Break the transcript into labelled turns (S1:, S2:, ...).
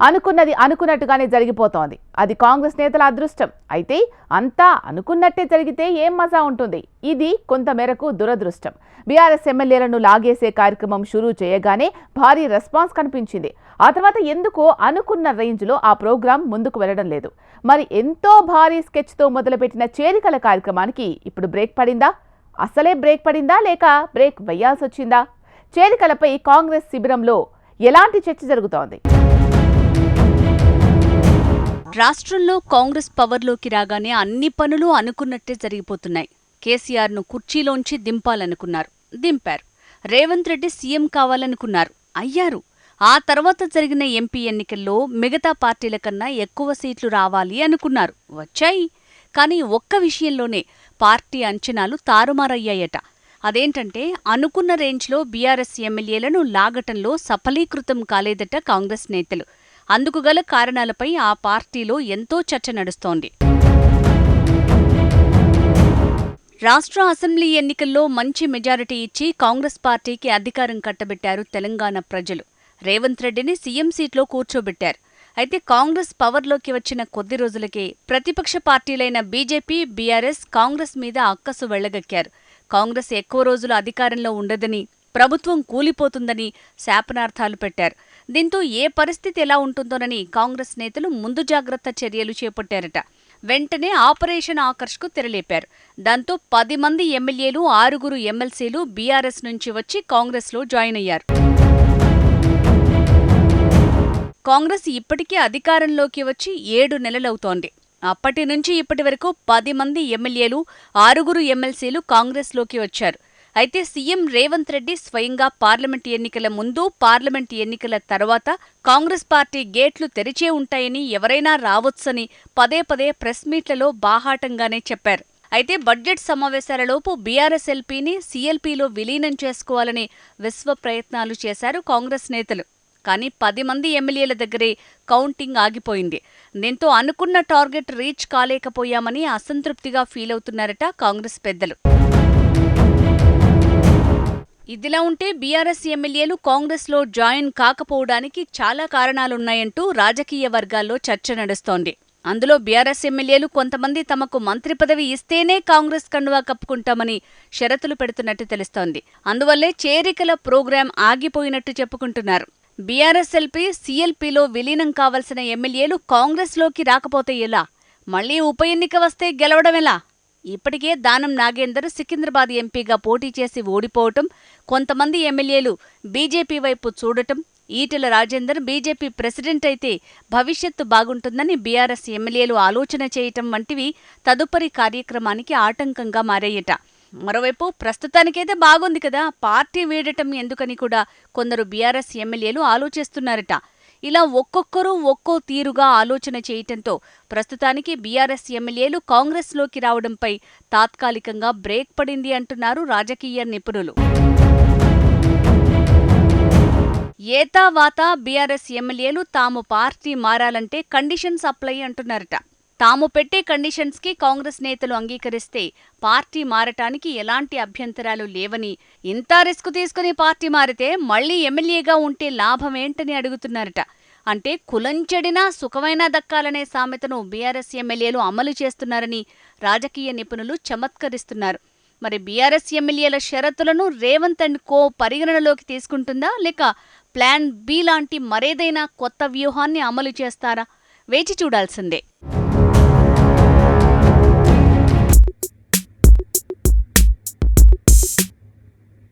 S1: అనుకున్నది అనుకున్నట్టుగానే జరిగిపోతోంది. అది కాంగ్రెస్ నేతల అదృష్టం. అయితే అంతా అనుకున్నట్టే జరిగితే ఏం మజా ఉంటుంది? ఇది కొంత మేరకు దురదృష్టం. బీఆర్ఎస్ ఎమ్మెల్యేలను లాగేసే కార్యక్రమం షురూ చేయగానే భారీ రెస్పాన్స్ కనిపించింది. ఆ తర్వాత ఎందుకో అనుకున్న రేంజ్లో ఆ ప్రోగ్రాం ముందుకు వెళ్ళడం లేదు. మరి ఎంతో భారీ స్కెచ్తో మొదలుపెట్టిన చేరికల కార్యక్రమానికి ఇప్పుడు బ్రేక్ పడిందా? అసలే బ్రేక్ పడిందా లేక బ్రేక్ వేయాల్సి వచ్చిందా చేరికలపై కాంగ్రెస్ శిబిరంలో ఎలాంటి చర్చ జరుగుతోంది?
S2: రాష్ట్రంలో కాంగ్రెస్ పవర్లోకి రాగానే అన్ని పనులు అనుకున్నట్టే జరిగిపోతున్నాయి. కేసీఆర్ను కుర్చీలోంచి దింపాలనుకున్నారు. దింపారు. రేవంత్ రెడ్డి సీఎం కావాలనుకున్నారు. అయ్యారు. ఆ తర్వాత జరిగిన ఎంపీ ఎన్నికల్లో మిగతా పార్టీల కన్నా ఎక్కువ సీట్లు రావాలి అనుకున్నారు. వచ్చాయి. కానీ ఒక్క విషయంలోనే పార్టీ అంచనాలు తారుమారయ్యాయట. అదేంటంటే అనుకున్న రేంజ్లో బీఆర్ఎస్ ఎమ్మెల్యేలను లాగటంలో సఫలీకృతం కాలేదట కాంగ్రెస్ నేతలు. అందుకు గల కారణాలపై ఆ పార్టీలో ఎంతో చర్చ నడుస్తోంది. రాష్ట్ర అసెంబ్లీ ఎన్నికల్లో మంచి మెజారిటీ ఇచ్చి కాంగ్రెస్ పార్టీకి అధికారం కట్టబెట్టారు తెలంగాణ ప్రజలు. రేవంత్ రెడ్డిని సీఎం సీట్లో కూర్చోబెట్టారు. అయితే కాంగ్రెస్ పవర్లోకి వచ్చిన కొద్ది రోజులకే ప్రతిపక్ష పార్టీలైన బీజేపీ బీఆర్ఎస్ కాంగ్రెస్ మీద అక్కసు వెళ్ళగక్కారు. కాంగ్రెస్ ఎక్కువ రోజులు అధికారంలో ఉండదని ప్రభుత్వం కూలిపోతుందని శాపనార్థాలు పెట్టారు. దీంతో ఏ పరిస్థితి ఎలా ఉంటుందోనని కాంగ్రెస్ నేతలు ముందు జాగ్రత్త చర్యలు చేపట్టారట. వెంటనే ఆపరేషన్ ఆకర్ష్కు తెరలేపారు. దాంతో పది మంది ఎమ్మెల్యేలు ఆరుగురు ఎమ్మెల్సీలు బీఆర్ఎస్ నుంచి వచ్చి కాంగ్రెస్లో జాయిన్ అయ్యారు. కాంగ్రెస్ ఇప్పటికే అధికారంలోకి వచ్చి ఏడు నెలలవుతోంది. అప్పటి నుంచి ఇప్పటి వరకు పది మంది ఎమ్మెల్యేలు ఆరుగురు ఎమ్మెల్సీలు కాంగ్రెస్లోకి వచ్చారు. అయితే సీఎం రేవంత్ రెడ్డి స్వయంగా పార్లమెంట్ ఎన్నికల ముందు పార్లమెంట్ ఎన్నికల తర్వాత కాంగ్రెస్ పార్టీ గేట్లు తెరిచే ఉంటాయని ఎవరైనా రావొచ్చని పదే పదే ప్రెస్ మీట్లలో బాహాటంగానే చెప్పారు. అయితే బడ్జెట్ సమావేశాలలోపు బీఆర్ఎస్ ఎల్పీని సీఎల్పీలో విలీనం చేసుకోవాలని విశ్వ ప్రయత్నాలు చేశారు కాంగ్రెస్ నేతలు. కానీ పది మంది ఎమ్మెల్యేల దగ్గరే కౌంటింగ్ ఆగిపోయింది. దీంతో అనుకున్న టార్గెట్ రీచ్ కాలేకపోయామని అసంతృప్తిగా ఫీల్ అవుతున్నారట కాంగ్రెస్ పెద్దలు. ఇదిలా ఉంటే బీఆర్ఎస్ ఎమ్మెల్యేలు కాంగ్రెస్లో జాయిన్ కాకపోవడానికి చాలా కారణాలున్నాయంటూ రాజకీయ వర్గాల్లో చర్చ నడుస్తోంది. అందులో బీఆర్ఎస్ ఎమ్మెల్యేలు కొంతమంది తమకు మంత్రి పదవి ఇస్తేనే కాంగ్రెస్ కండువా కప్పుకుంటామని షరతులు పెడుతున్నట్టు తెలుస్తోంది. అందువల్లే చేరికల ప్రోగ్రాం ఆగిపోయినట్టు చెప్పుకుంటున్నారు. బీఆర్ఎస్ ఎల్పి సీఎల్పీలో విలీనం కావలసిన ఎమ్మెల్యేలు కాంగ్రెస్లోకి రాకపోతే ఎలా? మళ్ళీ ఉప ఎన్నిక వస్తే గెలవడం ఎలా? ఇప్పటికే దానం నాగేందర్ సికింద్రాబాద్ ఎంపీగా పోటీ చేసి ఓడిపోవటం కొంతమంది ఎమ్మెల్యేలు బీజేపీ వైపు చూడటం ఈటెల రాజేందర్ బీజేపీ ప్రెసిడెంట్ అయితే భవిష్యత్తు బాగుంటుందని బీఆర్ఎస్ ఎమ్మెల్యేలు ఆలోచన చేయటం వంటివి తదుపరి కార్యక్రమానికి ఆటంకంగా మారాయట. మరోవైపు ప్రస్తుతానికైతే బాగుంది కదా పార్టీ వీడటం ఎందుకని కూడా కొందరు బీఆర్ఎస్ ఎమ్మెల్యేలు ఆలోచిస్తున్నారట. ఇలా ఒక్కొక్కరు ఒక్కో తీరుగా ఆలోచన చేయటంతో ప్రస్తుతానికి బీఆర్ఎస్ ఎమ్మెల్యేలు కాంగ్రెస్లోకి రావడంపై తాత్కాలికంగా బ్రేక్ పడింది అంటున్నారు రాజకీయ నిపుణులు. ఏతావాత బీఆర్ఎస్ ఎమ్మెల్యేలు తాము పార్టీ మారాలంటే కండిషన్స్ అప్లై అంటున్నారట. తాము పెట్టే కండిషన్స్కి కాంగ్రెస్ నేతలు అంగీకరిస్తే పార్టీ మారటానికి ఎలాంటి అభ్యంతరాలు లేవని ఇంత రిస్క్ తీసుకుని పార్టీ మారితే మళ్ళీ ఎమ్మెల్యేగా ఉంటే లాభమేంటని అడుగుతున్నారట. అంటే కులంచెడినా సుఖమైనా దక్కాలనే సామెతను బీఆర్ఎస్ ఎమ్మెల్యేలు అమలు చేస్తున్నారని రాజకీయ నిపుణులు చమత్కరిస్తున్నారు. మరి బీఆర్ఎస్ ఎమ్మెల్యేల షరతులను రేవంత్ అండ్ కో పరిగణనలోకి తీసుకుంటుందా? లేక ప్లాన్ బి లాంటి మరేదైనా కొత్త వ్యూహాన్ని అమలు చేస్తారా? వేచి చూడాల్సిందే.